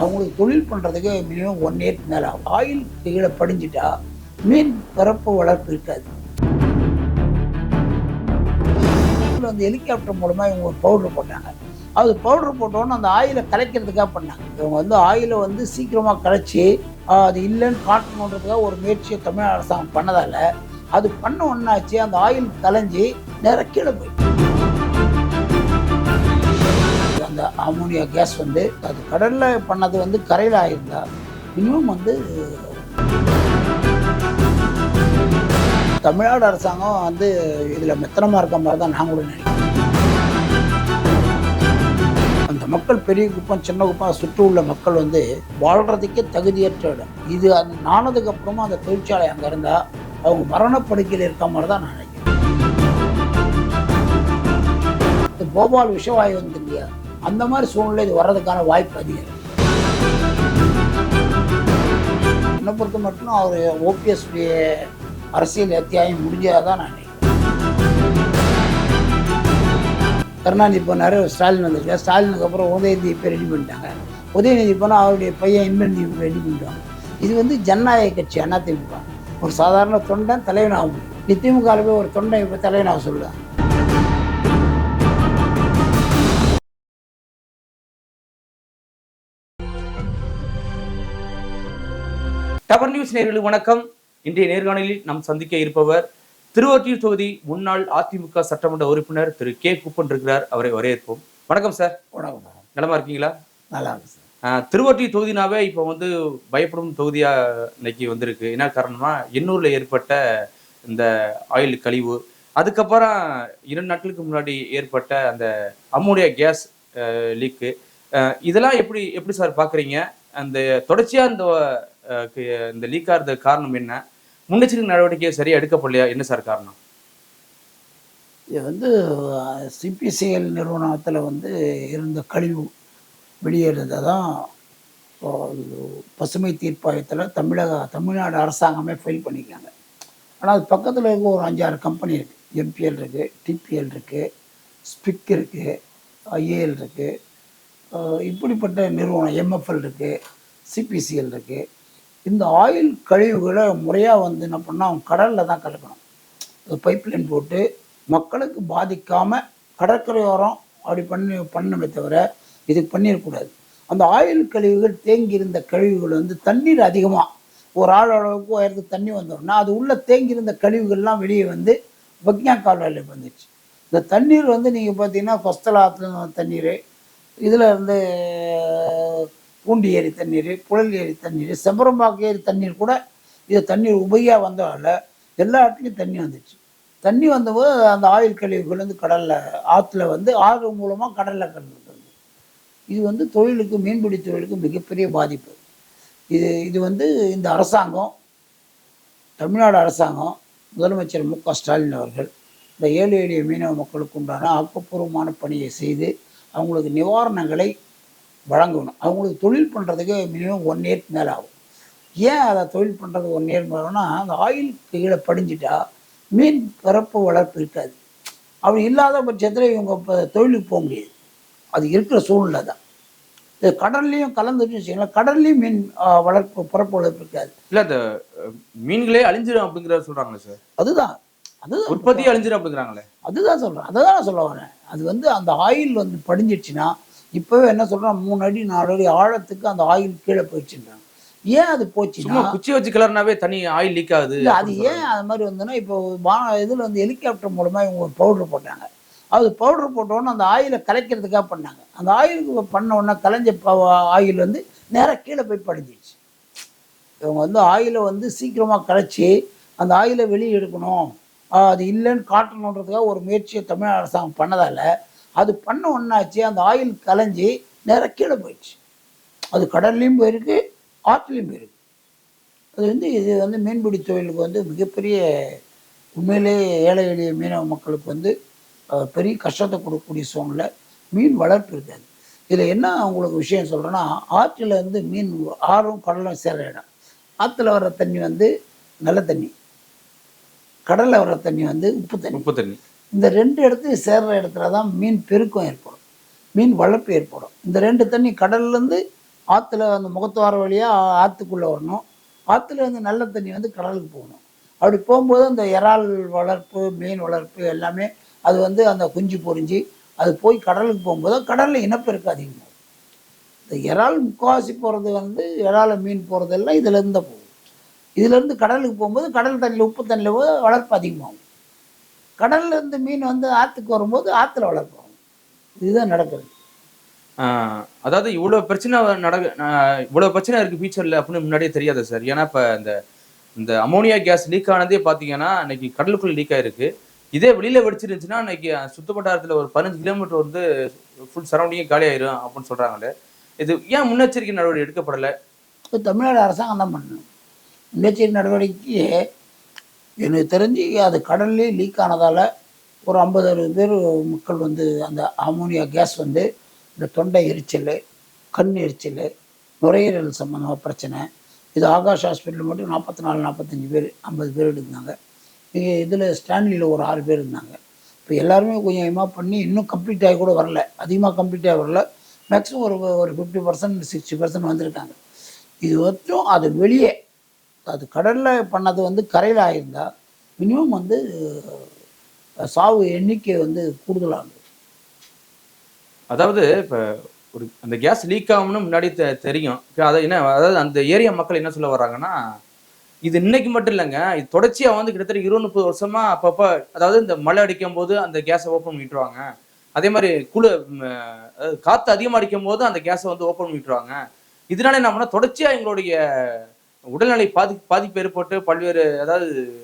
அவங்களுக்கு தொழில் பண்ணுறதுக்கு மினிமம் ஒன் இயர்க்கு மேலே. ஆயில் கீழே படிஞ்சிட்டா மீன் பிறப்பு வளர்ப்பு இருக்காது. இதுல வந்து ஹெலிகாப்டர் மூலமாக இவங்க ஒரு பவுடர் போட்டாங்க. அது பவுடர் போட்டோன்னு அந்த ஆயிலை கலைக்கிறதுக்காக பண்ணாங்க. இவங்க வந்து ஆயிலை வந்து சீக்கிரமாக கலைச்சி அது இல்லைன்னு காட்டணுன்றதுக்காக ஒரு முயற்சியை தமிழ் அரசாங்கம் பண்ணதால் அது பண்ண ஒன்றாச்சு அந்த ஆயில் கலைஞ்சி நேரா கீழே போயிட்டு அந்த அமோனியா கேஸ் வந்து அது கடலில் பண்ணது வந்து கரையில் ஆயிருந்தா இன்னும் வந்து தமிழ்நாடு அரசாங்கம் வந்து இதில் மெத்தனமாக இருக்க மாதிரி தான் நாங்களும் நினைக்கிறோம். அந்த மக்கள் பெரிய குப்பம் சின்ன குப்பம் சுற்றி உள்ள மக்கள் வந்து வாழ்கிறதுக்கே தகுதியற்ற இடம். இது அது நானதுக்கு அப்புறமா அந்த தொழிற்சாலை அங்கே இருந்தால் அவங்க மரணப்படுக்கையில் இருக்க மாதிரி தான் நான் நினைக்கிறேன். இந்த போபால் விஷவாயு வந்து இல்லையா? அந்த மாதிரி சூழ்நிலை இது வர்றதுக்கான வாய்ப்பு அதிகம். என்னை பொறுத்த மட்டும் அவர் ஓபிஎஸ் அரசியல் அத்தியாயம் முடிஞ்சதாக நான் கருணாநிதி போனார் ஸ்டாலின் வந்திருக்கார். ஸ்டாலினுக்கு அப்புறம் உதயநிதி இப்போ ரெடி பண்ணிட்டாங்க. உதயநிதி போனால் அவருடைய பையன் இன்பநிதி ரெடி பண்ணிட்டாங்க இது வந்து ஜனநாயக கட்சி அதிமுக ஒரு சாதாரண தொண்டன் தலைவனாகும் நீ நித்திமுகவில் போய் ஒரு தொண்டை இப்போ தலைவனாக சொல்லுவேன் டவர் நியூஸ் நேர்களுக்கு வணக்கம். இன்றைய நேர்காணலில் நாம் சந்திக்க இருப்பவர் திருவொற்றியூர் தொகுதி முன்னாள் அதிமுக சட்டமன்ற உறுப்பினர் திரு. கே. குப்பன் இருக்கிறார். அவரை வரவேற்போம். வணக்கம் சார். உணவு நலமா இருக்கீங்களா? நல்லா இருக்கு சார். திருவொற்றியூர் தொகுதினாவே இப்போ வந்து பயப்படும் தொகுதியா இன்னைக்கு வந்திருக்கு. என்ன காரணமா எண்ணூர்ல ஏற்பட்ட இந்த ஆயில் கழிவு அதுக்கப்புறம் இரண்டு நாட்களுக்கு முன்னாடி ஏற்பட்ட அந்த அம்மோனியா கேஸ் லீக்கு இதெல்லாம் எப்படி எப்படி சார் பாக்குறீங்க? அந்த தொடர்ச்சியா இந்த இந்த லீக் ஆகிறது காரணம் என்ன? முன்னெச்சரிக்கை நடவடிக்கை சரியாக எடுக்கப்படலையா? என்ன சார் காரணம்? இது வந்து சிபிசிஎல் நிறுவனத்தில் வந்து இருந்த கழிவு வெளியேறதை தான் இது பசுமை தீர்ப்பாயத்தில் தமிழக தமிழ்நாடு அரசாங்கமே ஃபைல் பண்ணியிருக்காங்க ஆனால் அது பக்கத்தில் இருக்க ஒரு அஞ்சாறு கம்பெனி இருக்குது எம்பிஎல் இருக்குது டிபிஎல் இருக்குது ஸ்பிக் இருக்குது ஐஏஎல் இருக்குது இப்படிப்பட்ட நிறுவனம் எம்எஃப்எல் இருக்குது சிபிசிஎல் இருக்குது இந்த ஆயில் கழிவுகளை முறையாக வந்து என்ன பண்ணால் அவங்க கடலில் தான் கலக்கணும். பைப்லைன் போட்டு மக்களுக்கு பாதிக்காமல் கடற்கரையோரம் அப்படி பண்ணி பண்ணணுமே தவிர இதுக்கு பண்ணிடக்கூடாது அந்த ஆயில் கழிவுகள் தேங்கி இருந்த கழிவுகள் வந்து தண்ணீர் அதிகமாக ஒரு ஆள் அளவுக்கு உயரத்துக்கு தண்ணி வந்தோம்னா அது உள்ளே தேங்கி இருந்த கழிவுகள்லாம் வெளியே வந்து பக்ஞா கால்வாயில் வந்துடுச்சு இந்த தண்ணீர் வந்து நீங்கள் பார்த்தீங்கன்னா கொஸ்தல ஆற்றுல தண்ணீர் இதில் இருந்து பூண்டி ஏரி தண்ணீர் புழல் ஏரி தண்ணீர் செம்பரம்பாக்கு ஏரி தண்ணீர் கூட இது தண்ணீர் உபரியாக வந்ததால் எல்லா இடத்துலையும் தண்ணி வந்துச்சு. தண்ணி வந்தபோது அந்த ஆயில் கழிவுகள் வந்து கடலில் ஆற்றுல வந்து ஆறு மூலமாக கடலில் கலந்துருக்குது இது வந்து தொழிலுக்கு மீன்பிடி தொழிலுக்கு மிகப்பெரிய பாதிப்பு. இது இது வந்து இந்த அரசாங்கம் தமிழ்நாடு அரசாங்கம் முதலமைச்சர் மு க ஸ்டாலின் அவர்கள் இந்த ஏழு எளிய மீனவ மக்களுக்கு உண்டான ஆக்கப்பூர்வமான பணியை செய்து அவங்களுக்கு நிவாரணங்களை வழங்கணும். அவங்களுக்கு தொழில் பண்ணுறதுக்கு மினிமம் ஒன் இயர்க்கு மேலே ஆகும். ஏன் அதை தொழில் பண்ணுறது ஒன் இயர் மேலேனா அந்த ஆயில் கீழே படிஞ்சிட்டா மீன் பிறப்பு வளர்ப்பு இருக்காது. அப்படி இல்லாத பட்சத்தில் இவங்க இப்போ தொழிலுக்கு போக முடியாது. அது இருக்கிற சூழ்நிலை தான். இது கடல்லையும் கலந்துட்டு வச்சுங்களேன் கடல்லையும் மீன் வளர்ப்பு பிறப்பு வளர்ப்பு இருக்காது. இல்ல அஹ், மீன்களே அழிஞ்சிடும் அப்படிங்கிறத சொல்றாங்களே சார்? அதுதான். அதுதான் உற்பத்தி அழிஞ்சிடும் அப்படிங்கிறாங்களே? அதுதான் சொல்கிறேன் அதை தான் சொல்ல வரேன். அது வந்து அந்த ஆயில் வந்து படிஞ்சிடுச்சுன்னா இப்போவே என்ன சொல்கிறேன் மூணு அடி நாலு அடி ஆழத்துக்கு அந்த ஆயில் கீழே போயிடுச்சுன்றாங்க. ஏன் அது போச்சுன்னா குச்சி வச்சு கிளறினாவே தனி ஆயில் லீக் ஆகுது அது ஏன் அது மாதிரி வந்துன்னா இப்போ வா இதில் வந்து ஹெலிகாப்டர் மூலமாக இவங்க ஒரு பவுடர் போட்டாங்க. அது பவுடர் போட்டோன்னே அந்த ஆயிலை கலைக்கிறதுக்காக பண்ணாங்க. அந்த ஆயிலுக்கு பண்ண உடனே கலைஞ்ச ஆயில் வந்து நேராக கீழே போய் படிஞ்சிச்சு இவங்க வந்து ஆயிலை வந்து சீக்கிரமாக கலைச்சி அந்த ஆயிலை வெளியே எடுக்கணும். அது இல்லைன்னு காட்டணுன்றதுக்காக ஒரு முயற்சியை தமிழ் அரசாங்கம் பண்ணதால் அது பண்ண ஒன்றாச்சு அந்த ஆயில் கலைஞ்சி நேராக கீழே போயிடுச்சு. அது கடல்லையும் போயிருக்கு ஆற்றுலையும் போயிருக்கு. அது வந்து இது வந்து மீன்பிடி தொழிலுக்கு வந்து மிகப்பெரிய உண்மையிலே ஏழை எளிய மீனவ மக்களுக்கு வந்து பெரிய கஷ்டத்தை கொடுக்கக்கூடிய சூழ்நிலை. மீன் வளர்ப்பு இருக்காது. இதில் என்ன உங்களுக்கு விஷயம் சொல்கிறேன்னா ஆற்றில் வந்து மீன் ஆறும் கடலும் சேர இடம். ஆற்றுல வர்ற தண்ணி வந்து நல்ல தண்ணி. கடலில் வர்ற தண்ணி வந்து உப்பு தண்ணி. உப்பு தண்ணி. இந்த ரெண்டு இடத்தையும் சேர்ற இடத்துல தான் மீன் பெருக்கம் ஏற்படும். மீன் வளர்ப்பு ஏற்படும். இந்த ரெண்டு தண்ணி கடல்லேருந்து ஆற்றுல அந்த முகத்துவார வழியாக ஆற்றுக்குள்ளே வரணும். ஆற்றுல இருந்து நல்ல தண்ணி வந்து கடலுக்கு போகணும். அப்படி போகும்போது அந்த இறால் வளர்ப்பு மீன் வளர்ப்பு எல்லாமே அது வந்து அந்த குஞ்சு பொரிஞ்சு அது போய் கடலுக்கு போகும்போது கடலில் இனப்பெருக்கம் அதிகமாகும். இந்த இறால் முக்கால்வாசி போகிறது வந்து இறால மீன் போகிறதெல்லாம் இதுலேருந்து தான் போகும். இதுலேருந்து கடலுக்கு போகும்போது கடல் தண்ணியில் உப்பு தண்ணியில் போது வளர்ப்பு அதிகமாகும். கடல்ல இருந்து மீன் வந்து ஆற்றுக்கு வரும்போது ஆற்றுல வளர்ப்பாகும் இதுதான் நடக்குது. ஆஹ் அதாவது இவ்வளவு பிரச்சனை நடக்க ஆஹ் இவ்வளவு பிரச்சனை இருக்கு ஃபியூச்சர்ல அப்படின்னு முன்னாடியே தெரியாது சார். ஏன்னா இப்ப இந்த இந்த அமோனியா கேஸ் லீக் ஆனதே பாத்தீங்கன்னா இன்னைக்கு கடலுக்குள்ள லீக் ஆயிருக்கு. இதே வெளியில வெடிச்சிருந்துச்சுன்னா இன்னைக்கு சுத்துவட்டாரத்துல ஒரு பதினஞ்சு கிலோமீட்டர் வந்து ஃபுல் சரௌண்டிங்கே காலி ஆயிரும் அப்படின்னு சொல்றாங்களே. இது ஏன் முன்னெச்சரிக்கை நடவடிக்கை எடுக்கப்படல? இப்போ தமிழ்நாடு அரசாங்கம் தான் பண்ணணும். முன்னெச்சரிக்கை நடவடிக்கை எனக்கு தெரிஞ்சு அது கடல்லே லீக் ஆனதால் ஒரு ஐம்பது அறுபது பேர் மக்கள் வந்து அந்த அமோனியா கேஸ் வந்து இந்த தொண்டை எரிச்சல் கண் எரிச்சல் நுரையீரல் சம்மந்தமாக பிரச்சனை. இது ஆகாஷ் ஹாஸ்பிட்டல் மட்டும் நாற்பத்தி நாலு நாற்பத்தஞ்சு பேர் ஐம்பது பேர் இருந்தாங்க. இங்கே இதில் ஸ்டான்லியில் ஒரு ஆறு பேர் இருந்தாங்க. இப்போ எல்லாருமே கொஞ்சம் கொஞ்சமாக பண்ணி இன்னும் கம்ப்ளீட் ஆகி கூட வரல. அதிகமாக கம்ப்ளீட் ஆகி வரல. மேக்ஸிமம் ஒரு ஒரு ஃபிஃப்டி பர்சன்ட் சிக்ஸ்டி பர்சன்ட் வந்திருக்காங்க. இது வரைக்கும் அது வெளியே அது கடலில் பண்ணது வந்து கரையில் ஆகியிருந்தா மினிமம் வந்து சாவு எண்ணிக்கை வந்து கூடுதலாகும் அதாவது இப்போ ஒரு அந்த கேஸ் லீக் ஆகும்னு முன்னாடி தெ- தெரியும். அதை என்ன அதாவது அந்த ஏரியா மக்கள் என்ன சொல்ல வர்றாங்கன்னா இது இன்னைக்கு மட்டும் இல்லைங்க இது தொடர்ச்சியாக வந்து கிட்டத்தட்ட இருபது முப்பது வருஷமா அப்பப்போ அதாவது இந்த மழை அடிக்கும் போது அந்த கேஸை ஓப்பன் பண்ணிட்டுருவாங்க. அதே மாதிரி குளு காற்று அதிகமாக அடிக்கும் போது அந்த கேஸை வந்து ஓப்பன் பண்ணிட்டுருவாங்க. இதனால என்ன பண்ணால் தொடர்ச்சியாக எங்களுடைய உடல்நிலை பாதி பாதிப்பு ஏற்பட்டு பல்வேறு அதாவது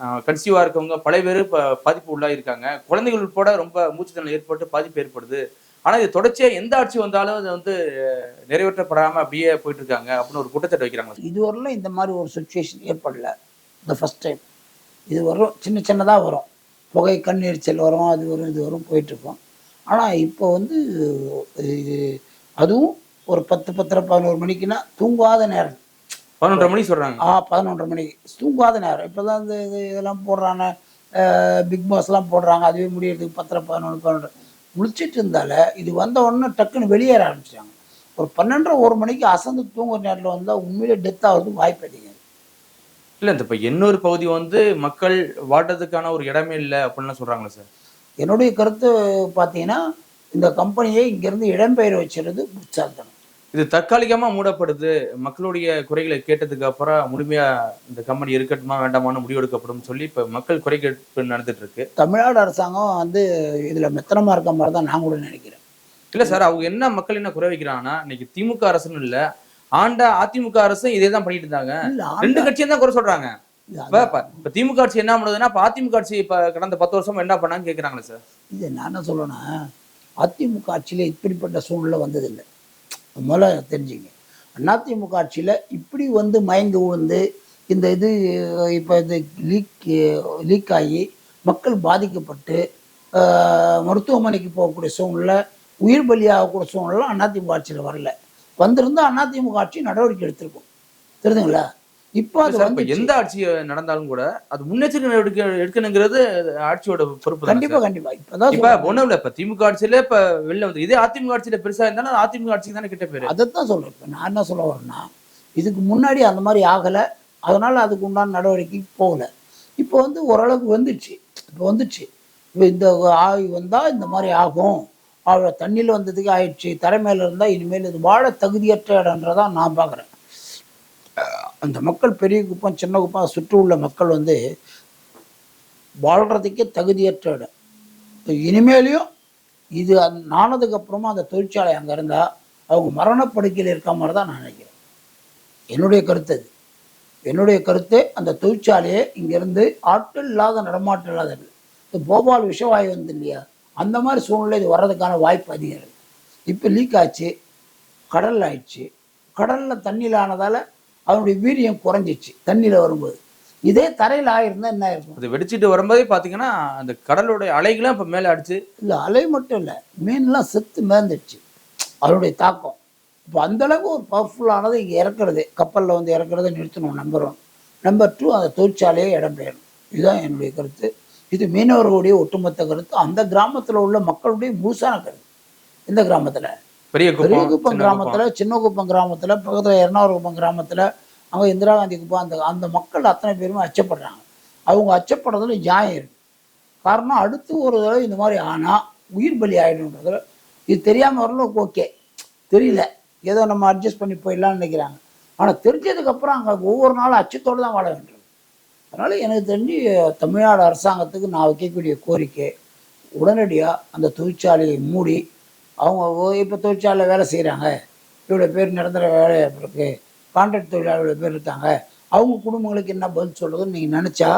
கன்சீவாக இருக்கவங்க பல பேர் ப- பாதிப்பு உள்ளாயிருக்காங்க. குழந்தைகள் உட்பட ரொம்ப மூச்சுத்திணறல் ஏற்பட்டு பாதிப்பு ஏற்படுது. ஆனால் இது தொடர்ச்சியாக எந்த ஆட்சி வந்தாலும் அது வந்து நிறைவேற்றப்படாமல் அப்படியே போயிட்டு இருக்காங்க அப்படின்னு ஒரு குற்றச்சாட்டு வைக்கிறாங்க இதுவரையிலும் இந்த மாதிரி ஒரு சுச்சுவேஷன் ஏற்படல. இந்த ஃபஸ்ட் டைம் இது வரும் சின்ன சின்னதாக வரும். புகை கண் எரிச்சல் வரும் அது வரும் இது வரும் போயிட்டுருக்கோம். ஆனால் இப்போ வந்து இது அதுவும் ஒரு பத்து பத்தரை பதினோரு மணிக்குன்னா தூங்காத நேரம். பதினொன்றரை மணி சொல்றாங்க. ஆ பதினொன்றரை மணிக்கு தூங்காத நேரம். இப்போ தான் இந்த இது இதெல்லாம் போடுறாங்க. பிக் பாஸ்லாம் போடுறாங்க. அதுவே முடியறதுக்கு பத்தரை பதினொன்று பதினொன்று முழிச்சிட்டு இருந்தால இது வந்த உடனே டக்குன்னு வெளியேற ஆரம்பிச்சிட்டாங்க. ஒரு பன்னெண்டரை ஒரு மணிக்கு அசந்து தூங்குற நேரத்தில் வந்தால் உண்மையிலே டெத் ஆகிறதுக்கு வாய்ப்பு அதிகம். இல்ல இந்த இப்ப எண்ணூர் பகுதி வந்து மக்கள் வாழ்றதுக்கான ஒரு இடமே இல்லை அப்படின்லாம் சொல்றாங்களே சார். என்னுடைய கருத்து பார்த்தீங்கன்னா இந்த கம்பெனியை இங்கேருந்து இடம்பெயர வச்சுறது புத்தாந்தனம் இது தற்காலிகமா மூடப்படுது. மக்களுடைய குறைகளை கேட்டதுக்கு அப்புறம் முழுமையா இந்த கம்பெனி இருக்கட்டுமா வேண்டாமான்னு முடிவெடுக்கப்படும் சொல்லி இப்ப மக்கள் குறை கேட்பு நடந்துட்டு இருக்கு தமிழ்நாடு அரசாங்கம் வந்து இதில் மெத்தனமாக இருக்க மாதிரி தான் நான் கூட நினைக்கிறேன். இல்ல சார் அவங்க என்ன மக்கள் என்ன குறை வைக்கிறாங்கன்னா இன்னைக்கு திமுக அரசுன்னு இல்ல ஆண்ட அதிமுக அரசும் இதே தான் பண்ணிட்டு இருந்தாங்க. ரெண்டு கட்சியும் தான் குறை சொல்றாங்க. இப்ப திமுக ஆட்சி என்ன பண்ணுதுன்னா இப்ப அதிமுக ஆட்சி இப்ப கடந்த பத்து வருஷமா என்ன பண்ணாங்கன்னு கேக்குறாங்களே சார். இது நான் என்ன சொல்லணும்னா அதிமுக ஆட்சியில் இப்படிப்பட்ட சூழ்நிலை வந்ததில்லை. முதல்ல தெரிஞ்சுங்க. அதிமுக ஆட்சியில் இப்படி வந்து மயங்கு விழுந்து இந்த இது இப்போ இது லீக் லீக் ஆகி மக்கள் பாதிக்கப்பட்டு மருத்துவமனைக்கு போகக்கூடிய சூழ்நிலை உயிர் பலியாகக்கூடிய சூழ்நிலை அதிமுக ஆட்சியில் வரல. வந்திருந்தால் அதிமுக ஆட்சி நடவடிக்கை எடுத்திருக்கும். தெரியுதுங்களா இப்போ அது எந்த ஆட்சி நடந்தாலும் கூட அது முன்னெச்சரிக்கை நடவடிக்கை எடுக்கணுங்கிறது ஆட்சியோட பொறுப்பு கண்டிப்பா கண்டிப்பா. இப்பதான் இப்ப. ஒண்ணும் இல்ல இப்ப திமுக ஆட்சியில இப்ப வெளில வந்து இதே அதிமுக ஆட்சியில பெருசா இருந்தாலும் அது அதிமுக ஆட்சிக்கு தானே கிட்ட பேரு. அதைத்தான் சொல்றேன். இப்போ நான் என்ன சொல்ல வரேன்னா இதுக்கு முன்னாடி அந்த மாதிரி ஆகலை. அதனால அதுக்கு உண்டான நடவடிக்கைக்கு போகல. இப்போ வந்து ஓரளவுக்கு வந்துடுச்சு இப்போ வந்துடுச்சு இப்போ இந்த ஆய்வு வந்தால் இந்த மாதிரி ஆகும். அவ்வளோ தண்ணியில் வந்ததுக்கு ஆயிடுச்சு. தரை மேல இருந்தால் இனிமேல் இது வாழ தகுதியற்ற இடன்றதான் நான் பார்க்குறேன் அந்த மக்கள் பெரிய குப்பம் சின்ன குப்பம் சுற்றி உள்ள மக்கள் வந்து வாழ்கிறதுக்கே தகுதியற்ற இடம். இப்போ இனிமேலையும் இது அந்த- அப்புறமா அந்த தொழிற்சாலை அங்கே இருந்தால் அவங்க மரணப்படுக்கையில் இருக்க மாதிரி தான் நான் நினைக்கிறேன். என்னுடைய கருத்து அது. என்னுடைய கருத்து அந்த தொழிற்சாலையை இங்கேருந்து ஆற்றல் இல்லாத நடமாட்டம் இல்லாத இருக்கு. இந்த போபால் விஷவாயு வந்து இல்லையா? அந்த மாதிரி சூழ்நிலை இது வர்றதுக்கான வாய்ப்பு அதிகம் இருக்குது இப்போ லீக் ஆச்சு கடல் ஆயிடுச்சு. கடலில் தண்ணியில் ஆனதால் அதனுடைய வீரியம் குறைஞ்சிச்சு தண்ணியில் வரும்போது. இதே தரையில் ஆயிருந்தா என்ன இருக்கும் அது வெடிச்சிட்டு வரும்போதே பாத்தீங்கன்னா அந்த கடலுடைய அலைகளும் இப்ப மேல அடிச்சு. இல்லை அலை மட்டும் இல்லை மீன்லாம் செத்து மேந்துடுச்சு அதனுடைய தாக்கம். இப்போ அந்தளவுக்கு ஒரு பவர்ஃபுல்லானது இங்கே இறக்குறது கப்பலில் வந்து இறக்குறதை நிறுத்தணும் நம்பர் ஒன் நம்பர் டூ அந்த தொழிற்சாலையை இடம்பெயரணும் இதுதான் என்னுடைய கருத்து. இது மீனவர்களுடைய ஒட்டுமொத்த கருத்து. அந்த கிராமத்தில் உள்ள மக்களுடைய முழுசான கருத்து. இந்த கிராமத்தில். பெரிய குப்பம். கிராமத்துல சின்ன குப்பம் கிராமத்துல பக்கத்துல எர்ணாகுளம் குப்பம் கிராமத்துல அங்க இந்திரா காந்தி குப்பம் அந்த அந்த மக்கள் அத்தனை பேருமே அச்சப்படுறாங்க. அவங்க அச்சப்படுறதுல நியாயம் இருக்கு. காரணம் அடுத்து ஒரு தடவை இந்த மாதிரி ஆனா உயிர் பலி ஆயிடும்ன்றதுல இது தெரியாம வரல ஓகே. தெரியல. ஏதோ நம்ம அட்ஜஸ்ட் பண்ணி போயிடலாம்னு நினைக்கிறாங்க. ஆனா தெரிஞ்சதுக்கு அப்புறம் அங்க ஒவ்வொரு நாளும் அச்சத்தோடு தான் வாழ வேண்டியது. அதனால எனக்கு தெரிஞ்சு தமிழ்நாடு அரசாங்கத்துக்கு நான் வைக்கக்கூடிய கோரிக்கை உடனடியாக அந்த தொழிற்சாலையை மூடி அவங்க இப்போ தொழிற்சாலையில் வேலை செய்கிறாங்க இவ்வளோ பேர் நிரந்தர வேலை இருக்கு. கான்ட்ராக்ட் தொழிலாளர் இவ்வளோ பேர் இருக்காங்க. அவங்க குடும்பங்களுக்கு என்ன பதில் சொல்கிறதுன்னு நீங்கள் நினச்சா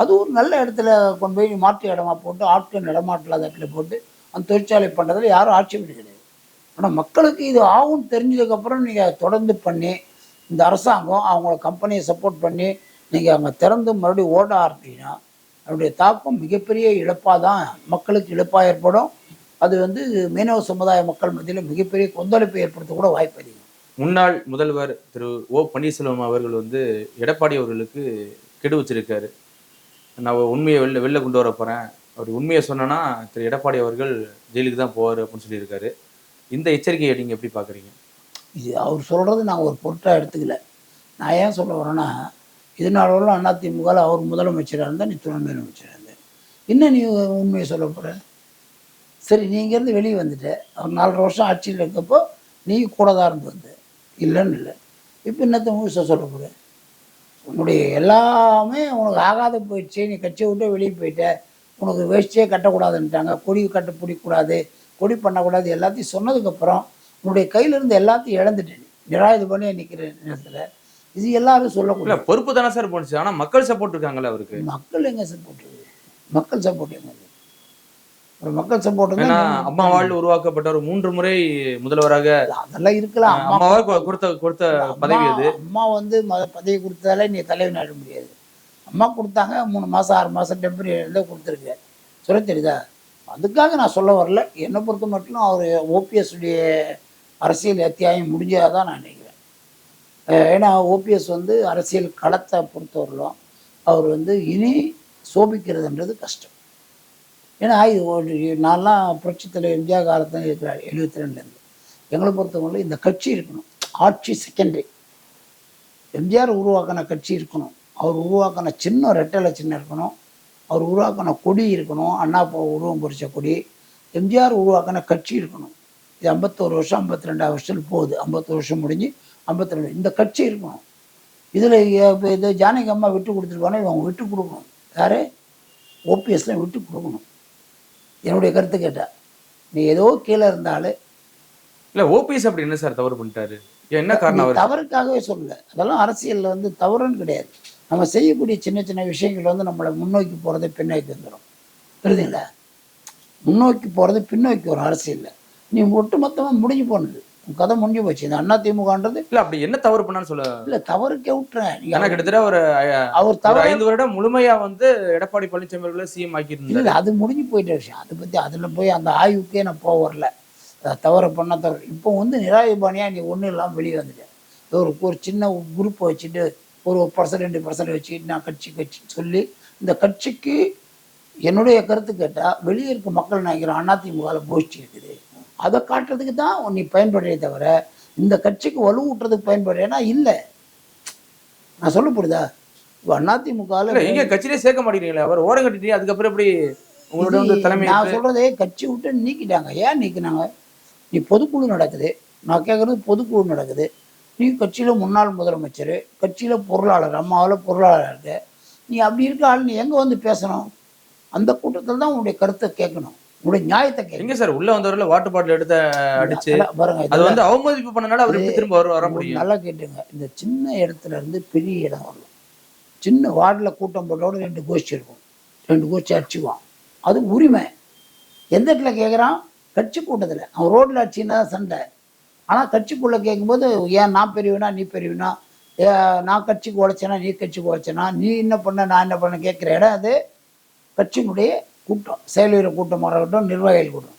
அது ஒரு நல்ல இடத்துல கொண்டு போய் மாற்று இடமா போட்டு ஆட்கள் இடமாட்டில்லாத இடத்துல போட்டு அந்த தொழிற்சாலை பண்ணுறதுல யாரும் ஆட்சேபம் கிடையாது. ஆனால் மக்களுக்கு இது ஆகும்னு தெரிஞ்சதுக்கப்புறம் நீங்கள் தொடர்ந்து பண்ணி இந்த அரசாங்கம் அவங்கள கம்பெனியை சப்போர்ட் பண்ணி நீங்கள் அங்கே திறந்து மறுபடியும் ஓட ஆரம்பிச்சிங்கன்னா அதனுடைய தாக்கம் மிகப்பெரிய இழப்பாக தான் மக்களுக்கு இழப்பாக ஏற்படும். அது வந்து மீனவ சமுதாய மக்கள் மத்தியில் மிகப்பெரிய கொந்தளிப்பை ஏற்படுத்த கூட வாய்ப்பு அதிகம். முன்னாள் முதல்வர் திரு ஓ பன்னீர்செல்வம் அவர்கள் வந்து எடப்பாடி அவர்களுக்கு கெடு வச்சிருக்காரு. நான் உண்மையை வெளில வெளில கொண்டு வர போறேன். அப்படி உண்மையை சொன்னேன்னா திரு எடப்பாடி அவர்கள் ஜெயிலுக்கு தான் போவார் அப்படின்னு சொல்லியிருக்காரு. இந்த எச்சரிக்கையை நீங்க எப்படி பாக்குறீங்க? இது அவர் சொல்கிறது நான் ஒரு பொருட்டாக எடுத்துக்கல. நான் ஏன் சொல்ல வரேன்னா இது நாள் வரலாம் அதிமுகவில் அவர் முதலமைச்சராக இருந்தால் நீ துணை முதலமைச்சராக இருந்தார். இன்னும் நீ உண்மையை சொல்ல போகிற சரி நீ இங்கேருந்து வெளியே வந்துட்ட. அவர் நாலரை வருஷம் ஆட்சியில் இருக்கப்போ நீ கூட தான் இருந்து வந்த. இல்லைன்னு இல்லை. இப்போ என்னத்த முழுசாக சொல்ல போகிற உன்னுடைய எல்லாமே உனக்கு ஆகாத போயிடுச்சு. நீ கட்சியை விட்டு வெளியே போயிட்ட. உனக்கு வேஷ்டியே கட்டக்கூடாதுன்ட்டாங்க. கொடி கட்ட பிடிக்கக்கூடாது. கொடி பண்ணக்கூடாது. எல்லாத்தையும் சொன்னதுக்கப்புறம் உன்னுடைய கையில இருந்து எல்லாத்தையும் இழந்துட்டேன் நிராயுத பண்ணி நிற்கிற நேரத்தில் இது எல்லாரும் இல்ல சொல்லக்கூடாது பொறுப்பு தானே சார் போணுச்சு. ஆனா மக்கள் சப்போர்ட் இருக்காங்கல்ல அவருக்கு? மக்கள் எங்க சப்போர்ட் மக்கள் சப்போர்ட் எங்க? ஒரு மக்கள் சப்போர்ட் அம்மாவால் உருவாக்கப்பட்ட ஒரு மூன்று முறை முதல்வராக அதெல்லாம் இருக்கலாம். அம்மா அம்மாவால் கொடுத்த கொடுத்த பதவி அது. அம்மா- வந்து பதவி கொடுத்ததால நீ தலைவன் ஆட முடியாது. அம்மா கொடுத்தாங்க மூணு மாசம் ஆறு மாசம் டெம்பரரி தான் கொடுத்துருக்கு. சொல்ல தெரியுதா? அதுக்காக நான் சொல்ல வரல. என்னை பொறுத்த மட்டும் அவர் ஓபிஎஸ் உடைய அரசியல் அத்தியாயம் முடிஞ்சதாக நான் நினைக்கிறேன். ஏன்னா ஓபிஎஸ் வந்து அரசியல் களத்தை பொறுத்தவரையிலும் அவர் வந்து இனி சோபிக்கிறதுன்றது கஷ்டம். ஏன்னா இது ஒரு நான்லாம் புரட்சித்தலைவர் எம்ஜிஆர் காலத்தில் இருக்கிறார் எழுபத்தி ரெண்டுலேருந்து எங்களை பொறுத்தவரை இந்த கட்சி இருக்கணும். ஆட்சி செகண்டரி எம்ஜிஆர் உருவாக்கின கட்சி இருக்கணும். அவர் உருவாக்கின சின்ன ரெட்டலை சின்னம் இருக்கணும். அவர் உருவாக்கின கொடி இருக்கணும். அண்ணா உருவம் பொறிச்ச கொடி. எம்ஜிஆர் உருவாக்கின கட்சி இருக்கணும். இது ஐம்பத்தோரு வருஷம் ஐம்பத்தி ரெண்டாவது வருஷத்தில் போகுது. ஐம்பத்தோரு வருஷம் முடிஞ்சு ஐம்பத்தி ரெண்டு இந்த கட்சி இருக்கணும். இதில் இப்போ இது ஜானகி அம்மா விட்டு கொடுத்துருக்கானே இவங்க விட்டு கொடுக்கணும். யாரு? ஓபிஎஸ்லாம் விட்டு கொடுக்கணும். என்னுடைய கருத்து கேட்டா நீ ஏதோ கீழே இருந்தாலும் இல்ல ஓபிஎஸ் அப்படி என்ன சார் தவறு பண்ணிட்டாரு? என்ன காரணம் தவறுக்காகவே சொல்லல. அதெல்லாம் அரசியல்ல வந்து தவறுன்னு கிடையாது. நம்ம செய்யக்கூடிய சின்ன சின்ன விஷயங்கள் வந்து நம்மளை முன்னோக்கி போறதை பின்னோக்கி வந்துடும் புரியுதுங்களா? முன்னோக்கி போறது பின்னோக்கி வரும் அரசியல்ல. நீ ஒட்டு மொத்தமா முடிஞ்சு போனது. கதை முடிஞ்சு போச்சு. இந்த அண்ணா திமுகன்றது இல்ல அப்படி என்ன தவறு பண்ணான்னு சொல்ல. இல்ல தவறுக்கே விட்டுறேன். ஏன்னா கிட்டத்தட்ட ஒரு அவர் தவறு ஐந்து வருடம் முழுமையா வந்து எடப்பாடி பழனிசாமி அவர்களை சிஎம் ஆக்கி இருந்தாரு இல்லை அது முடிஞ்சு போயிட்ட விஷயம் அதை பற்றி அதில் போய் அந்த ஆய்வுக்கே நான் போக வரல. தவறு பண்ண தவறு. இப்போ வந்து நிராயுபானியாக நீ ஒன்றும் இல்லாமல் வெளியே வந்துட்டேன் ஒரு ஒரு சின்ன குரூப்பை வச்சுட்டு ஒரு பர்சன்ட் ரெண்டு பர்சன்ட் வச்சுக்கிட்டு நான் கட்சி கட்சி சொல்லி இந்த கட்சிக்கு என்னுடைய கருத்து கேட்டால் வெளியே இருக்க மக்கள் நினைக்கிறேன் அதிமுகவில் கோஷ்டி இருக்குது அதை காட்டுறதுக்கு தான் நீ பயன்படுறே தவிர இந்த கட்சிக்கு வலுவூட்டுறதுக்கு பயன்படுறேன்னா இல்லை. நான் சொல்ல புரியுதா? அதிமுகவில் எங்க கட்சியிலே சேர்க்க மாட்டேங்கிறீங்களா அவர் ஓரம் கட்டிட்டு அதுக்கப்புறம் எப்படி உங்களோட வந்து தலைமை நான் சொல்றதே கட்சி விட்டு நீக்கிட்டாங்க. ஏன் நீக்கினாங்க? நீ பொதுக்குழு நடக்குது. நான் கேட்குறது பொதுக்குழு நடக்குது. நீ கட்சியில முன்னாள் முதலமைச்சர் கட்சியில பொருளாளர் அம்மாவில் பொருளாளர் இருக்க. நீ அப்படி இருக்க ஆள் நீ எங்க வந்து பேசணும்? அந்த கூட்டத்தில் தான் உன்னுடைய கருத்தை கேட்கணும். உன்னுடைய நியாயத்தை எங்க சார்? உள்ள வந்தவர்ல வாட்டர் பாட்டில் எடுத்து அடிச்சு பாருங்க அது வந்து அவமதிப்பு பண்ணனால அவர் எப்படி திரும்ப வர வர முடியும்? நல்லா கேட்டுங்க. இந்த சின்ன இடத்துல இருந்து பெரிய இடம் வரலாம் சின்ன வார்டில் கூட்டம் போட்டோட ரெண்டு கோஷ்டி இருக்கும். ரெண்டு கோஷ்டி அடிச்சுக்குவான். அது உரிமை. எந்த இடத்துல கேட்குறான் கட்சி கூட்டத்தில். அவன் ரோட்டில் அடிச்சுன்னா தான் சண்டை. ஆனால் கட்சிக்குள்ளே கேட்கும்போது ஏன் நான் பெரியவனா? நீ பெரியவனா? ஏ, நான் கட்சிக்கு உழைச்சேனா? நீ கட்சிக்கு உழைச்சேனா? நீ என்ன பண்ண? நான் என்ன பண்ண? கேட்குற இடம் அது. கட்சியினுடைய கூட்டம் செயலர் கூட்டமாக இருக்கட்டும் நிர்வாகிகள் கூட்டம்.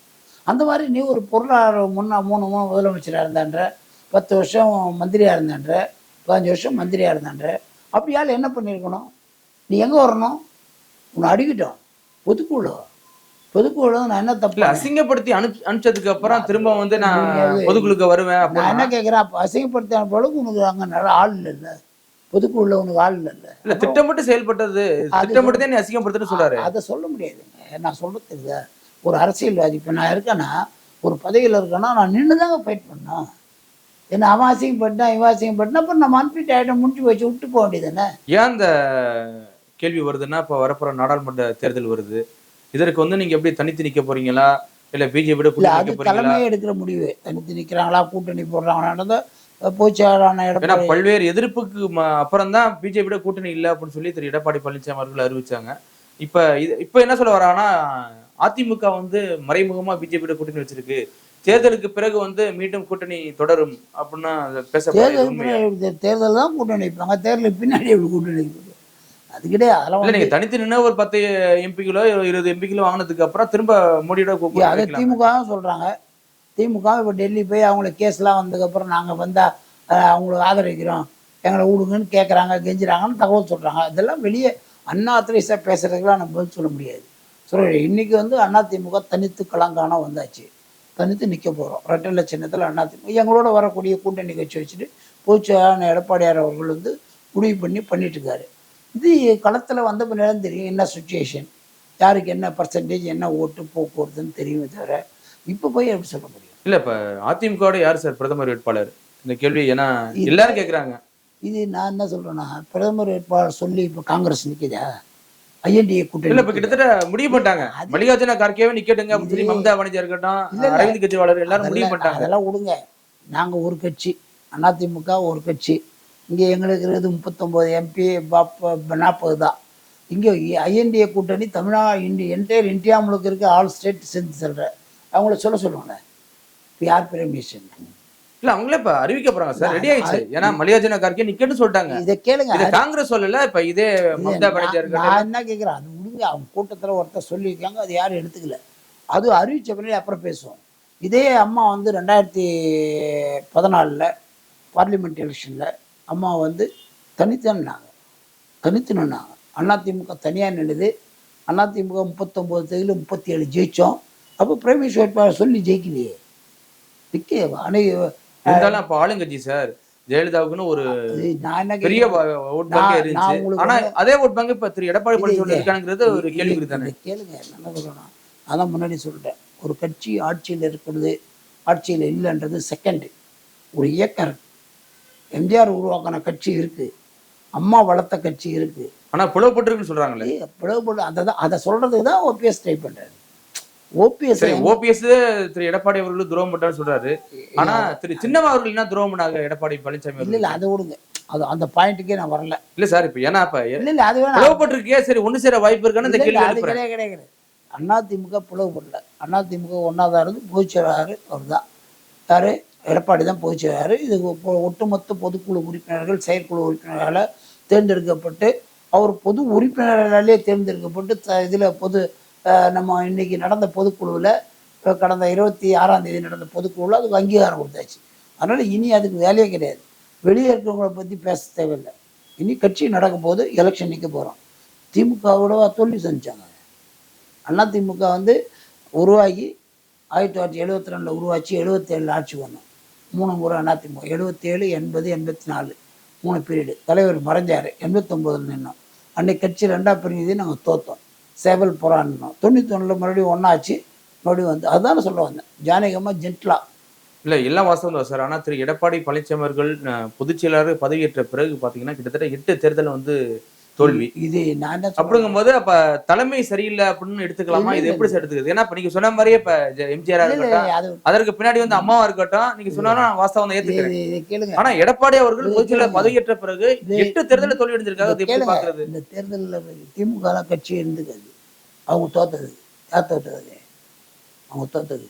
அந்த மாதிரி நீ ஒரு பொருளாதார முன்னா மூணு மூணு முதலமைச்சராக இருந்தான்ற பத்து வருஷம் மந்திரியாக இருந்தான்ற பதினஞ்சு வருஷம் மந்திரியாக இருந்தான்ற அப்படியால் என்ன பண்ணியிருக்கணும் நீ எங்கே வரணும்? உன்னை அடிக்கிட்டோம். பொதுக்குழு. பொதுக்குழு நான் என்ன தப்பு இல்ல அசிங்கப்படுத்தி அனுப்பி அனுப்பிச்சதுக்கு அப்புறம் திரும்ப வந்து நான். பொதுக்குழுக்கு வருவேன் நான் என்ன கேட்குறேன் அப்போ அசிங்கப்படுத்தி அனுப்புறதுக்கு உனக்கு அங்கே நிறைய ஆள் இல்லைல்ல பொதுக்குழுல உனக்கு ஆள் இல்ல திட்டமிட்டு செயல்பட்டது திட்டமிட்டு தான் அசிங்கப்படுத்துன்னு சொல்றாரு. அதை சொல்ல முடியாதுங்க நான் சொல்றது இல்லை. ஒரு அரசியல்வாதி இப்போ நான் இருக்கேன்னா ஒரு பதவியில் இருக்கேன்னா நான் நின்று தாங்க ஃபைட் பண்ணேன் என்ன அவன் அசிங்கப்பட்டான் இவன் அசிங்கப்பட்டான் அப்புறம் நம்ம அனுப்பிட்டு ஆகிட்ட முடிச்சு வச்சு விட்டு போக வேண்டியதானே ஏன் இந்த கேள்வி வருதுன்னா இப்ப வரப்போற நாடாளுமன்ற தேர்தல் வருது. இதற்கு வந்து நீங்க எப்படி தனித்து நிக்க போறீங்களா? இல்ல பிஜேபி இல்லை அது நிக்க போறீங்களா? தலைமை எடுக்கிற முடிவு. தனித்து நிற்கிறாங்களா கூட்டணி போடுறாங்களான்றத போச்சாரான ஏன்னா எடப்பாடி. பல்வேறு எதிர்ப்புக்கு அப்புறம் தான் பிஜேபியோட கூட்டணி இல்ல அப்படின்னு சொல்லி திரு எடப்பாடி பழனிசாமி அவர்கள் அறிவிச்சாங்க. இப்ப இது இப்ப என்ன சொல்ல வராங்கன்னா அதிமுக வந்து மறைமுகமா பிஜேபியோட கூட்டணி வச்சிருக்கு. தேர்தலுக்கு பிறகு வந்து மீண்டும் கூட்டணி தொடரும் அப்படின்னா பேசப்படுறது தேர்தல் தான் கூட்டணி. வைப்பாங்க தேர்தலுக்கு பின்னாடி கூட்டணி அது கிடையாது அதெல்லாம் நீங்க தனித்து நின்று ஒரு பத்து எம்பிக்கிலோ இருபது எம்பிக்கிலோ வாங்கினதுக்கு அப்புறம் திரும்ப மோடியோட அதை. திமுக தான் சொல்றாங்க. திமுக இப்போ டெல்லி போய் அவங்கள கேஸ்லாம் வந்ததுக்கப்புறம் நாங்கள் வந்தால் அவங்களுக்கு ஆதரிக்கிறோம். எங்களை விடுங்கன்னு கேட்குறாங்க கெஞ்சுறாங்கன்னு தகவல் சொல்கிறாங்க அதெல்லாம் வெளியே அண்ணா திரைசா பேசுறதுக்கெல்லாம் நம்ம பதில் சொல்ல முடியாது. சொல்கிறேன் இன்னைக்கு வந்து அண்ணா திமுக தனித்து கலங்கானம் வந்தாச்சு. தனித்து நிற்க போகிறோம் ரெட்டல சின்னத்தில் அண்ணா திமுக எங்களோட வரக்கூடிய கூட்டணி கட்சி வச்சுட்டு போச்சான எடப்பாடியார் அவர்கள் வந்து முடிவு பண்ணி பண்ணிட்டுருக்காரு. இது களத்தில் வந்த பின்னாடி தெரியும் என்ன சுச்சுவேஷன் யாருக்கு என்ன பர்சன்டேஜ் என்ன ஓட்டு போக்குவரத்துன்னு தெரியுமே தவிர இப்போ போய் எப்படி சொல்ல முடியும். இல்ல இப்ப அதிமுகவோட யார் சார் பிரதமர் வேட்பாளர்? இந்த கேள்வி ஏன்னா எல்லாரும் கேக்குறாங்க. இது நான் என்ன சொல்றேன்னா பிரதமர் வேட்பாளர் சொல்லி இப்போ காங்கிரஸ் நிற்குதா ஐஎன்டிஏ கூட்டணி இல்ல இப்ப கிட்டத்தட்ட முடிவு பண்ணிட்டாங்க மல்லிகார்ஜுன கார்கேவே நிக்கட்டுங்க சொல்லி மம்தா பானர்ஜி இருக்கட்டும் அரவிந்த் கெஜ்ரிவால் எல்லாரும் முடிவு அதெல்லாம் பண்ணிட்டாங்க அதெல்லாம் விடுங்க. நாங்கள் ஒரு கட்சி அதிமுக ஒரு கட்சி. இங்கே எங்களுக்கு இருக்கிறது முப்பத்தொம்போது எம்பி நாற்பது தான். இங்கே ஐஎன்டிஏ கூட்டணி தமிழ்நாடு இந்திய என்டையர் இந்தியா முழுக்க இருக்க ஆல் ஸ்டேட் சேர்ந்து சொல்கிறேன் அவங்கள சொல்ல சொல்லுவாங்களேன் யார் பிரமிஷன் இல்ல அவங்களே இப்ப அறிவிக்க போறாங்க சார் ரெடி ஆயிடுச்சு. ஏன்னா மல்லிகார்ஜுன கார்கே நிக்கட்டுன்னு சொல்லிட்டாங்க. இதை கேளுங்க. காங்கிரஸ் சொல்லல இப்ப இதே மம்தா பானர்ஜி நான் என்ன கேட்குறேன் அது விடுங்க அவங்க கூட்டத்தில் ஒருத்தர் சொல்லியிருக்காங்க அது யாரும் எடுத்துக்கல. அது அறிவிச்ச பின்னாடி அப்புறம் பேசுவோம். இதே அம்மா வந்து ரெண்டாயிரத்தி பதினாலில் பார்லிமெண்ட் எலெக்ஷனில் அம்மா வந்து தனித்து நின்னாங்க தனித்து நின்னாங்க அதிமுக தனியாக நின்றுது அதிமுக முப்பத்தொம்போது தேதியில் முப்பத்தி ஏழு ஜெயித்தோம் அப்போ பிரைவேட் வேட்பாளர் சொல்லி ஜெயிக்கலையே. அணை இருந்தாலும் அப்ப ஆளுங்கட்சி சார் ஜெயலலிதாவுக்குன்னு ஒரு பெரிய ஓட் பேங்கே இருந்துச்சு. ஆனா அதே ஓட் பேங்க் இப்ப திரு எடப்பாடி பழனிசாமி இது. இருக்கானுங்கிறது ஒரு கேள்வி தானே? கேளுங்க என்ன சொல்லணும்? அதான் முன்னாடி சொல்லிட்டேன். ஒரு கட்சி ஆட்சியில் இருக்கிறது ஆட்சியில் இல்லைன்றது செகண்ட் ஒரு இயக்கம் இருக்கு எம்ஜிஆர் உருவாக்கின கட்சி இருக்கு. அம்மா வளர்த்த கட்சி இருக்கு. ஆனா புலப்பட்டிருக்குன்னு சொல்றாங்களே. ஏய், பிளவுபடு அதை தான் அதை சொல்றதுக்கு தான் ஓபிஎஸ் ட்ரை பண்றாரு. ஓபிஎஸ் ஓபிஎஸ் திரு எடப்பாடி அவர்களும் துரோகம் பண்ணான்னு சொல்றாரு. ஆனா திரு சின்னம்மா அவர்கள் துரோகம் பண்ணாங்க எடப்பாடி பழனிசாமி இல்ல இல்ல அதை விடுங்க. அது அந்த பாயிண்ட்டுக்கே நான் வரல. இல்ல சார் இப்ப ஏன்னா இப்ப இல்ல இல்ல அது வேணாம். புலவப்பட்டிருக்கே சரி ஒண்ணு சேர வாய்ப்பு இருக்கான்னு இந்த கேள்வி அது கிடையாது கிடையாது. அதிமுக பிளவுபடல அதிமுக ஒன்றாவது இருந்து பொதுச்செயலாளர் அவர் தான் யாரு? எடப்பாடி தான் பொதுச்செயலாளர் இது ஒட்டுமொத்த பொதுக்குழு உறுப்பினர்கள் செயற்குழு உறுப்பினர்களால் தேர்ந்தெடுக்கப்பட்டு அவர் பொது உறுப்பினர்களாலே தேர்ந்தெடுக்கப்பட்டு இதில் பொது நம்ம இன்னைக்கு நடந்த பொதுக்குழுவில் கடந்த இருபத்தி ஆறாம் தேதி நடந்த பொதுக்குழுவில் அதுக்கு அங்கீகாரம் கொடுத்தாச்சு. அதனால் இனி அதுக்கு வேலையே கிடையாது. வெளியே இருக்கிறவங்கள பற்றி பேச தேவையில்லை. இனி கட்சி நடக்கும் போது எலெக்ஷன் நிற்க போகிறோம் திமுகவோட தோல்வி செஞ்சாங்க திமுக வந்து உருவாகி ஆயிரத்தி தொள்ளாயிரத்தி எழுபத்தி ரெண்டில் உருவாச்சு எழுபத்தேழில் ஆட்சி பண்ணோம். மூணு முறை அதிமுக எழுபத்தேழு எண்பது எண்பத்தி நாலு மூணு பீரியடு தலைவர் மறைஞ்சார். எண்பத்தொம்போதில் நின்னோம். அன்னைக்கு கட்சி ரெண்டாக பிரிஞ்சது நாங்கள் தோத்தோம். சேவல் புறான்னு. தொண்ணூற்றி ஒன்றில் மறுபடியும் ஒன்றாச்சு மறுபடியும் வந்து அதுதான் சொல்ல வந்தேன். ஜானகமாக ஜென்ட்லா. இல்ல எல்லாம் வாஸ்தவம் தான் சார். ஆனா திரு எடப்பாடி பழனிசாமி அவர்கள் பொதுச் செயலாளர் பதவியேற்ற பிறகு பாத்தீங்கன்னா கிட்டத்தட்ட எட்டு தேர்தல் வந்து தோல்வி. இது நான் என்ன சொல்றேன்? அப்படிங்கும்போது அப்ப தலைமை சரியில்லை அப்படின்னு எடுத்துக்கலாமா? இது எப்படி சார் எடுத்துக்கிறது? ஏன்னா இப்ப நீங்க சொன்ன மாதிரியே இப்ப எம்ஜிஆர் இருக்கட்டும் அது அதற்கு பின்னாடி வந்து அம்மாவா இருக்கட்டும் நீங்க சொன்னாலும் நான் வாஸ்தவம் ஏத்துக்கிறேன். ஆனா எடப்பாடி அவர்கள் கேளுங்க. பதவியேற்ற பிறகு எட்டு தேர்தல தோல்வி அடைஞ்சிருக்காங்க. எப்படி. பாக்குறது இந்த தேர்தலில் திமுக கட்சி இருந்துக்காது அவங்க தோத்தது. யார் தோத்தது? அவங்க தோத்தது.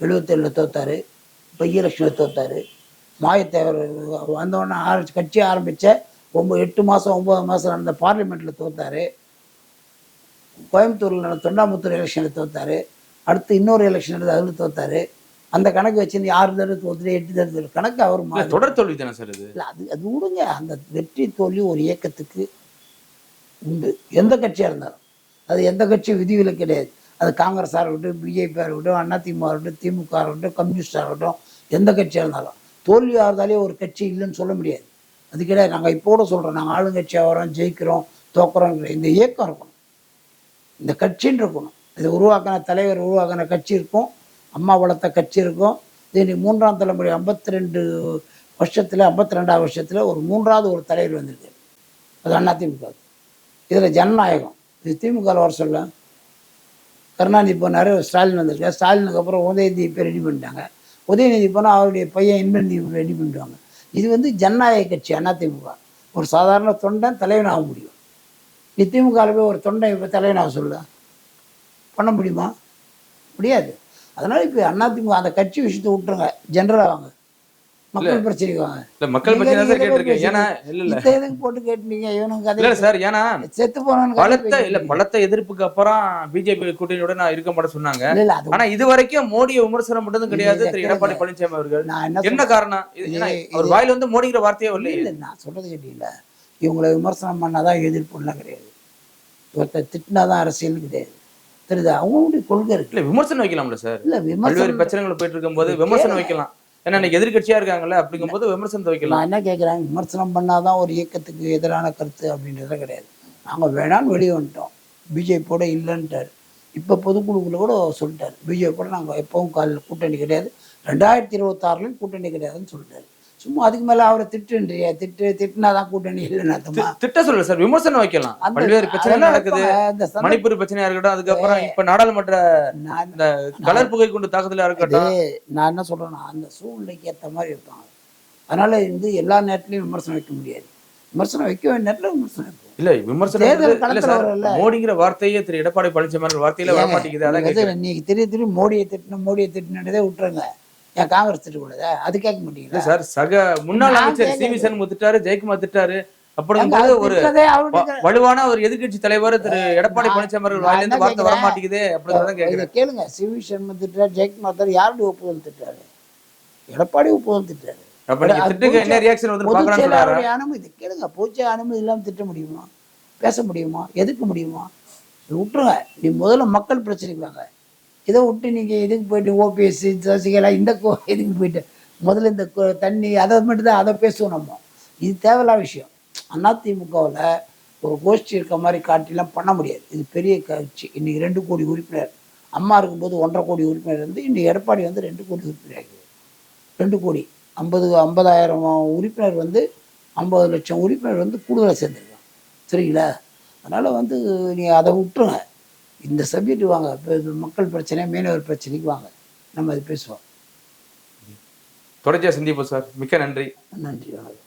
எழுபத்தேழில் தோத்தாரு. பை எலெக்ஷனில் தோத்தாரு. மாயத்தேவர் வந்தோடனே ஆரம்பிச்சு கட்சி ஆரம்பித்த ஒம்பது எட்டு மாதம் ஒம்பது மாதம் நடந்த பார்லிமெண்ட்டில் தோத்தாரு. கோயம்புத்தூரில் நடந்த தொண்டாமுத்தூர் எலெக்ஷனில் தோத்தாரு. அடுத்து இன்னொரு எலெக்ஷன் நடந்தது அதில் தோத்தாரு. அந்த கணக்கு வச்சு ஆறு தடவை தோத்துட்டு எட்டு தடவை கணக்கு அவர் தொடர் தோல்வி தானே சார் இது இல்லை அது அது விடுங்க. அந்த வெற்றி தோல்வி ஒரு இயக்கத்துக்கு உண்டு. எந்த கட்சியாக இருந்தாலும். அது எந்த கட்சி விதிவிலக்கு கிடையாது. அது காங்கிரஸாக இருக்கட்டும் பிஜேபியாக இருக்கட்டும் அதிமுக இருக்கட்டும் திமுக இருக்கட்டும் கம்யூனிஸ்டாக இருக்கட்டும் எந்த கட்சியாக இருந்தாலும். தோல்வி ஆறுதாலே ஒரு கட்சி இல்லைன்னு சொல்ல முடியாது. அது கிடையாது நாங்கள் இப்போ கூட சொல்கிறோம் நாங்கள் ஆளுங்கட்சியாக வரோம் ஜெயிக்கிறோம் தோக்குறோம் இந்த இயக்கம் இருக்கணும். இந்த கட்சின்னு இருக்கணும். இது உருவாக்கின தலைவர் உருவாக்கின கட்சி இருக்கும் அம்மா வளர்த்த கட்சி இருக்கும். இது மூன்றாம் தலைமுறை ஐம்பத்தி ரெண்டு வருஷத்தில் ஐம்பத்தி ரெண்டாவது வருஷத்தில் ஒரு மூன்றாவது ஒரு தலைவர் வந்திருக்கு. அது அண்ணா திமுக. இதில் ஜனநாயகம். இது திமுகவில் வர சொல்ல. கருணாநிதி போனார் ஸ்டாலின் வந்திருக்கார். ஸ்டாலினுக்கு அப்புறம் உதயநிதி இப்போ ரெடி பண்ணிட்டாங்க. உதயநிதி போனால் அவருடைய பையன் இன்பநிதி ரெடி பண்ணிட்டாங்க இது வந்து ஜனநாயக கட்சி அதிமுக ஒரு சாதாரண தொண்டன் தலைவனாக முடியும். நீ திமுகவில் போய் ஒரு தொண்டை இப்போ தலைவனாக சொல்ல. பண்ண முடியுமா? முடியாது. அதனால் இப்போ அதிமுக அந்த கட்சி விஷயத்தை விட்டுருங்க. ஜென்ரலாக வாங்க மக்கள் பிரச்சனைக்கு வாங்க இல்ல மக்கள் பத்தி தான் கேட்டிருக்கேன். ஏன்னா இல்ல இல்ல. எதுக்கு போட்டு கேட்டீங்க இல்ல கதை சார் ஏன்னா செத்து போனவனுக்கு பலத்த இல்ல பலத்த எதிர்ப்புக்கு அப்புறம் பிஜேபி கூட்டணியோட நான் இருக்க மாட்டேன் சொன்னாங்க. இல்ல இல்ல ஆனா இது வரைக்கும் மோடியை விமர்சனம் பண்ணதும் கிடையாது. இல்ல, திரு இல்ல, எடப்பாடி இல்ல. பழனிசாமி அவர்கள். என்ன காரணம்? அவர் வாயில வந்து மோடிங்கிற வார்த்தையே இல்லை இல்லை நான் சொல்றது கேட்டீங்களா இவங்களை விமர்சனம் பண்ணாதான் எதிர்ப்புலாம் கிடையாது. ஒருத்தர் திட்டினாதான் அரசியல் கிடையாது. தெரியுதா? அவங்களுடைய கொள்கை இருக்கு. இல்ல விமர்சனம் வைக்கலாம்ல சார். இல்ல விமர்சனம் பிரச்சனைகள் போயிட்டு இருக்கும்போது விமர்சனம் வைக்கலாம். ஏன்னா இன்னைக்கு எதிர்க்கட்சியா இருக்காங்கல்ல அப்படிங்கும்போது விமர்சனத்தை வைக்கலாம் நான் என்ன கேட்குறேன் விமர்சனம் பண்ணாதான் ஒரு இயக்கத்துக்கு எதிரான கருத்து அப்படின்றத கிடையாது. நாங்கள் வேணான்னு வெளியே வந்துட்டோம். பிஜேபியோட இல்லைன்ட்டார். இப்போ பொதுக்குழுக்குள்ள கூட சொல்லிட்டார். பிஜேபியோட நாங்கள் எப்பவும் காலில் கூட்டணி கிடையாது. ரெண்டாயிரத்தி இருபத்தாறுலையும் கூட்டணி கிடையாதுன்னு சொல்லிட்டாரு. சும்மா அதுக்கு மேலே அவரை திட்டுன்றியா. திட்டு திட்டுனாதான் கூட்டணி இல்லைன்னு அர்த்தமா? திட்ட சொல்லல சார். விமர்சனம் வைக்கலாம். பல்வேறு பிரச்சனை நடக்குது. மணிப்பூர் பிரச்சனையா இருக்கட்டும் அதுக்கப்புறம் இப்ப நாடாளுமன்ற இந்த கலர் புகை கொண்டு தாக்குதலா இருக்கட்டும். நான் என்ன சொல்றேன்னா அந்த சூழ்நிலைக்கு ஏற்ற மாதிரி இருப்பாங்க அதனால வந்து எல்லா நேரத்துலையும் விமர்சனம் வைக்க முடியாது. விமர்சனம் வைக்க வேண்டிய நேரத்தில் விமர்சனம் வைப்போம். இல்ல விமர்சனம். மோடிங்கிற வார்த்தையே திரு எடப்பாடி பழனிசாமி வார்த்தையில வர மாட்டேங்குது நீங்க திரு திரு மோடியை திட்டணும் மோடியை திட்டினதே விட்டுருங்க. ஏன் காங்கிரஸ் திட்டக்கூடாதா அது கேட்க மாட்டீங்களா? சார் சக முன்னாள் அமைச்சர் சி. வி. சண்முகம் திட்டாரு ஜெயக்குமார் திட்டாரு. அப்படிங்கும்போது ஒரு வலுவான ஒரு எதிர்க்கட்சி தலைவர் திரு எடப்பாடி பழனிசாமி அவர்கள் நான் வாயில இருந்து என்ன வார்த்தை வர? மாட்டேங்குது கேக்குறேன் கேளுங்க சிவி சர்மா திட்டார் ஜெயக்குமார் திட்டார் யாருடைய ஒப்புதல் திட்டாரு? எடப்பாடி ஒப்புதல் திட்டாரு. அனுமதி கேளுங்க பொதுச் அனுமதி இல்லாமல் திட்ட முடியுமா? பேச முடியுமா? எதுக்க முடியுமா? விட்டுருங்க நீ முதல்ல மக்கள் பிரச்சனைக்கு வாங்க. இதை விட்டு நீங்கள் இதுக்கு போயிட்டு ஓபிஎஸ் சசிகலா இந்த கோ எதுக்கு போயிட்டு? முதல்ல இந்த தண்ணி அதை மட்டும் தான் அதை பேசுவோம் நம்ம. இது தேவையில்லாத விஷயம். அதிமுகவில் ஒரு கோஷ்டி இருக்க மாதிரி காட்டிலாம் பண்ண முடியாது. இது பெரிய கட்சி. இன்றைக்கி ரெண்டு கோடி உறுப்பினர். அம்மா இருக்கும்போது ஒன்றரை கோடி உறுப்பினர் இருந்து இன்னைக்கு எடப்பாடி வந்து ரெண்டு கோடி உறுப்பினர் ஆகிடுது. ரெண்டு கோடி. ஐம்பது ஐம்பதாயிரம் உறுப்பினர் வந்து ஐம்பது லட்சம் உறுப்பினர் வந்து கூடுதலாக சேர்ந்துருக்காங்க. சரிங்களா? அதனால் வந்து நீங்கள் அதை விட்டுருங்க. இந்த சப்ஜெக்ட் வாங்க. இப்போ மக்கள் பிரச்சனை மீனவர் பிரச்சனைக்கு வாங்க. நம்ம அது பேசுவோம். தொடர்ச்சியா சந்திப்போம் சார். மிக்க நன்றி. நன்றி வணக்கம்.